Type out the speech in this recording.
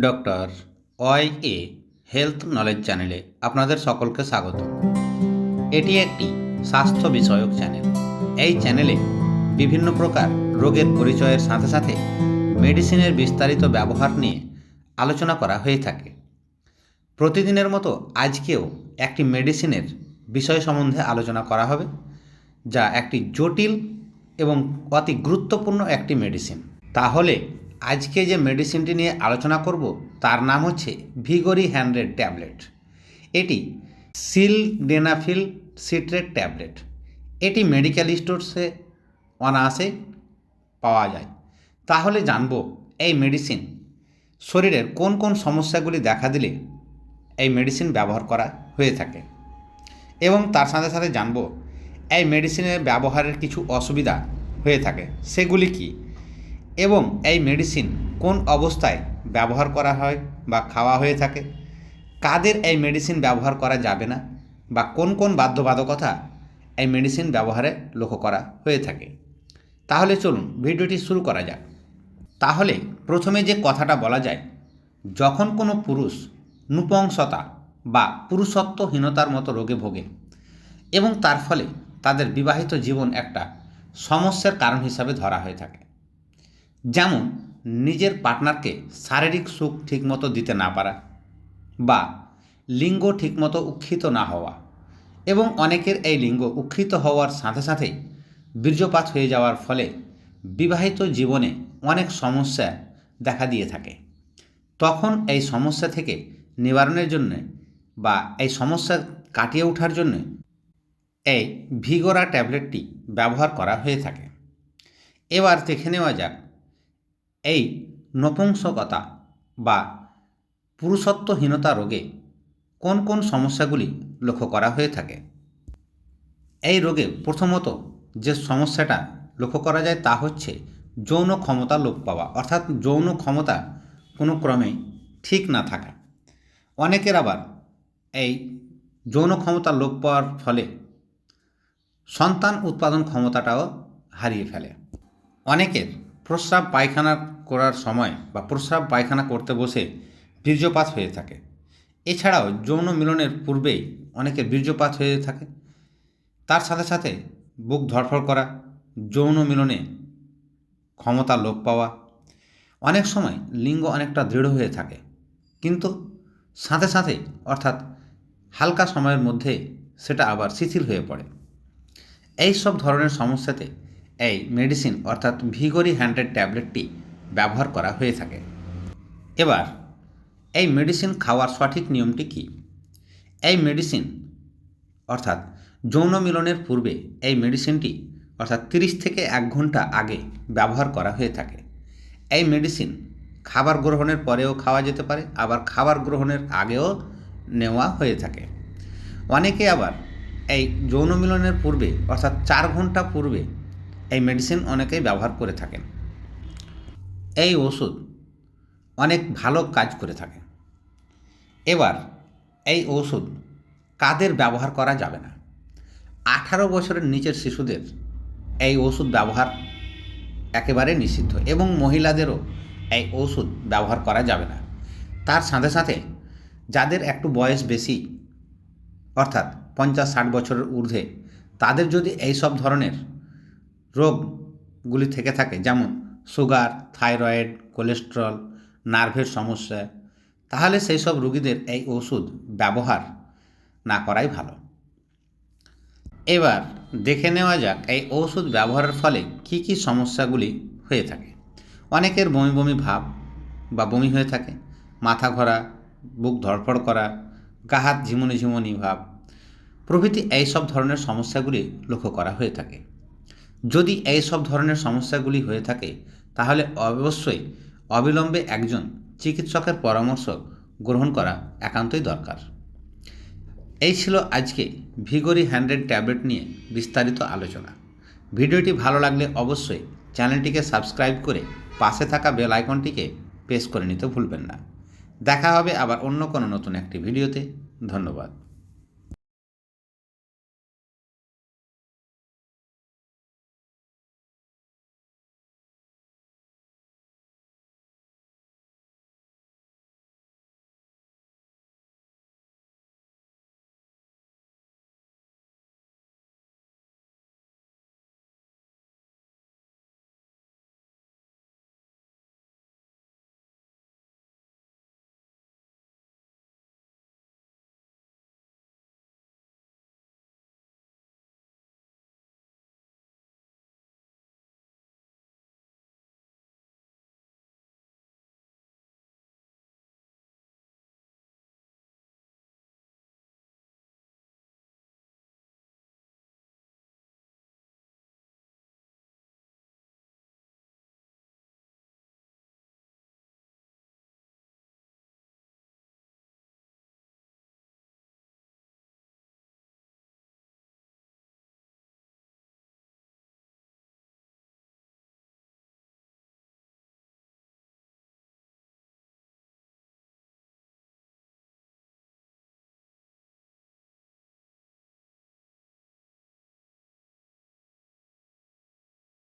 Doctor Y A health knowledge চ্যানেলে আপনাদের সকলকে স্বাগত। এটি একটি স্বাস্থ্য বিষয়ক চ্যানেল। এই চ্যানেলে বিভিন্ন প্রকার রোগের পরিচয়ের সাথে সাথে মেডিসিনের বিস্তারিত ব্যবহার নিয়ে আলোচনা করা হয়ে থাকে। প্রতিদিনের মতো আজকেও একটি মেডিসিনের বিষয় সম্বন্ধে আলোচনা করা হবে, যা একটি জটিল এবং অতি গুরুত্বপূর্ণ একটি মেডিসিন। তাহলে আজকে যে মেডিসিনটি নিয়ে আলোচনা করব, তার নাম হচ্ছে ভিগরি হ্যান্ড্রেড ট্যাবলেট। এটি সিলডেনাফিল সিট্রেট ট্যাবলেট। এটি মেডিকেল স্টোরসে অনায়াসে পাওয়া যায়। তাহলে জানব, এই মেডিসিন শরীরের কোন কোন সমস্যাগুলি দেখা দিলে এই মেডিসিন ব্যবহার করা হয়ে থাকে। এবং তার সাথে সাথে জানব, এই মেডিসিনের ব্যবহারের কিছু অসুবিধা হয়ে থাকে। সেগুলি কি? এবং এই মেডিসিন কোন অবস্থায় ব্যবহার করা হয় বা খাওয়া হয়ে থাকে? কাদের এই মেডিসিন ব্যবহার করা যাবে না? বা কোন কোন বাধ্যবাধকতা এই মেডিসিন ব্যবহারে লক্ষ্য করা হয়ে থাকে? তাহলে চলুন ভিডিওটি শুরু করা যাক। তাহলে প্রথমে যে কথাটা বলা যায়, যখন কোনো পুরুষ নৃপংসতা বা পুরুষত্বহীনতার মতো রোগে ভোগে এবং তার ফলে তাদের বিবাহিত জীবন একটা সমস্যার কারণ হিসাবে ধরা হয়ে থাকে। যেমন নিজের পার্টনারকে শারীরিক সুখ ঠিকমতো দিতে না পারা বা লিঙ্গ ঠিকমতো উক্ষিত না হওয়া এবং অনেকের এই লিঙ্গ উক্ষিত হওয়ার সাথে সাথেই বীর্যপাত হয়ে যাওয়ার ফলে বিবাহিত জীবনে অনেক সমস্যা দেখা দিয়ে থাকে। তখন এই সমস্যা থেকে নিবারণের জন্যে বা এই সমস্যা কাটিয়ে ওঠার জন্য এই ভিগোরা ট্যাবলেটটি ব্যবহার করা হয়ে থাকে। এবার দেখে নেওয়া যাক এই নপুংসকতা বা পুরুষত্বহীনতা রোগে কোন কোন সমস্যাগুলি লক্ষ্য করা হয়ে থাকে? এই রোগে প্রথমত যে সমস্যাটা লক্ষ্য করা যায় তা হচ্ছে যৌন ক্ষমতা লোপ পাওয়া, অর্থাৎ যৌন ক্ষমতা কোনো ক্রমে ঠিক না থাকা। অনেকের আবার এই যৌন ক্ষমতা লোপ পাওয়ার ফলে সন্তান উৎপাদন ক্ষমতাটাও হারিয়ে ফেলে। অনেকের প্রস্রাব পায়খানা করার সময় বা প্রস্রাব পায়খানা করতে বসে বীর্যপাত হয়ে থাকে। এছাড়াও যৌন মিলনের পূর্বেই অনেকের বীর্যপাত হয়ে থাকে। তার সাথে সাথে বুক ধরফর করা, যৌন মিলনে ক্ষমতা লোপ পাওয়া, অনেক সময় লিঙ্গ অনেকটা দৃঢ় হয়ে থাকে। কিন্তু সাথে সাথে অর্থাৎ হালকা সময়ের মধ্যে সেটা আবার শিথিল হয়ে পড়ে। এই সব ধরনের সমস্যাতে এই মেডিসিন অর্থাৎ ভিগরি হ্যান্ড্রেড ট্যাবলেটটি ব্যবহার করা হয়ে থাকে। এবার, এই মেডিসিন খাওয়ার সঠিক নিয়মটি কী? এই মেডিসিন অর্থাৎ যৌন মিলনের পূর্বে এই মেডিসিনটি অর্থাৎ তিরিশ থেকে এক ঘণ্টা আগে ব্যবহার করা হয়ে থাকে। এই মেডিসিন খাবার গ্রহণের পরেও খাওয়া যেতে পারে, আবার খাবার গ্রহণের আগেও নেওয়া হয়ে থাকে। অনেকে আবার এই যৌন মিলনের পূর্বে অর্থাৎ চার ঘণ্টা পূর্বে এই মেডিসিন অনেকেই ব্যবহার করে থাকেন। এই ওষুধ অনেক ভালো কাজ করে থাকে। এবার এই ওষুধ কাদের ব্যবহার করা যাবে না? আঠারো বছরের নিচের শিশুদের এই ওষুধ ব্যবহার একেবারে নিষিদ্ধ এবং মহিলাদেরও এই ওষুধ ব্যবহার করা যাবে না। তার সাথে সাথে যাদের একটু বয়স বেশি, অর্থাৎ পঞ্চাশ ষাট বছরের ঊর্ধ্বে, তাদের যদি এই সব ধরনের রোগগুলি থেকে থাকে, যেমন সুগার, থাইরয়েড, কোলেস্ট্রল, নার্ভের সমস্যা। তাহলে সেই সব রোগীদের এই ওষুধ ব্যবহার না করাই ভালো। এবার দেখে নেওয়া যাক এই ওষুধ ব্যবহারের ফলে কি কি সমস্যাগুলি হয়ে থাকে। অনেকের বমি বমি ভাব বা বমি হয়ে থাকে, মাথা ঘোরা, বুক ধড়ফড় করা, গা হাত ঝিমুনি ঝিমুনি ভাব। প্রভৃতি এই সব ধরনের সমস্যাগুলি লক্ষ্য করা হয়ে থাকে। যদি এই সব ধরনের সমস্যাগুলি হয়ে থাকে, তাহলে অবশ্যই অবিলম্বে একজন চিকিৎসকের পরামর্শ গ্রহণ করা একান্তই দরকার। এই ছিল আজকে ভিগোরি হ্যান্ড্রেড ট্যাবলেট নিয়ে বিস্তারিত আলোচনা। ভিডিওটি ভালো লাগলে অবশ্যই চ্যানেলটিকে সাবস্ক্রাইব করে পাশে থাকা বেল আইকনটিকে প্রেস করে নিতে ভুলবেন না। দেখা হবে আবার অন্য কোনো নতুন একটি ভিডিওতে। ধন্যবাদ।